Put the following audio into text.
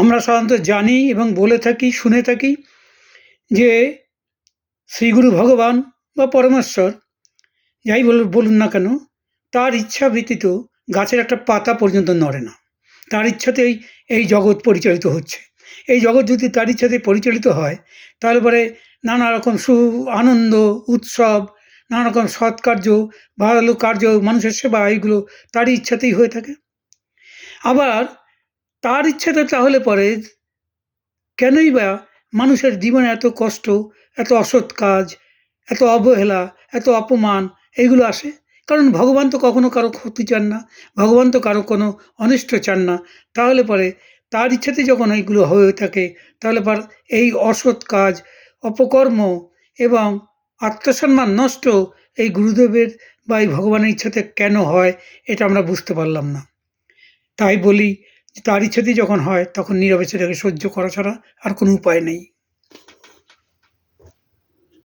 আমরা সাধারণত জানি এবং বলে থাকি, শুনে থাকি যে শ্রীগুরু ভগবান বা পরমেশ্বর, যাই বলুন বলুন না কেন, তার ইচ্ছা ব্যতীত গাছের একটা পাতা পর্যন্ত নড়ে না। তার ইচ্ছাতেই এই জগৎ পরিচালিত হচ্ছে। এই জগৎ যদি তার ইচ্ছাতে পরিচালিত হয়, তাহলে পরে নানা রকম সু আনন্দ, উৎসব নানা রকম সৎ কার্য ভালো কার্য, মানুষের সেবা, এইগুলো তারই ইচ্ছাতেই হয়ে থাকে। আবার তার ইচ্ছাতে তাহলে পরে কেনই বা মানুষের জীবনে এত কষ্ট, এত অসৎ কাজ, এত অবহেলা, এত অপমান এইগুলো আসে? কারণ ভগবান তো কখনো কারও ক্ষতি চান না, ভগবান তো কারও কোনো অনিষ্ট চান না। তাহলে পরে তার ইচ্ছাতে যখন এইগুলো হয়ে থাকে, তাহলে পর এই অসৎ কাজ, অপকর্ম এবং আত্মসম্মান নষ্ট এই গুরুদেবের বা এই ভগবানের ইচ্ছাতে কেন হয়, এটা আমরা বুঝতে পারলাম না। তাই বলি তার ইচ্ছাতেই যখন হয় তখন নীরবে সেটাকে সহ্য করা ছাড়া আর কোনো উপায় নেই।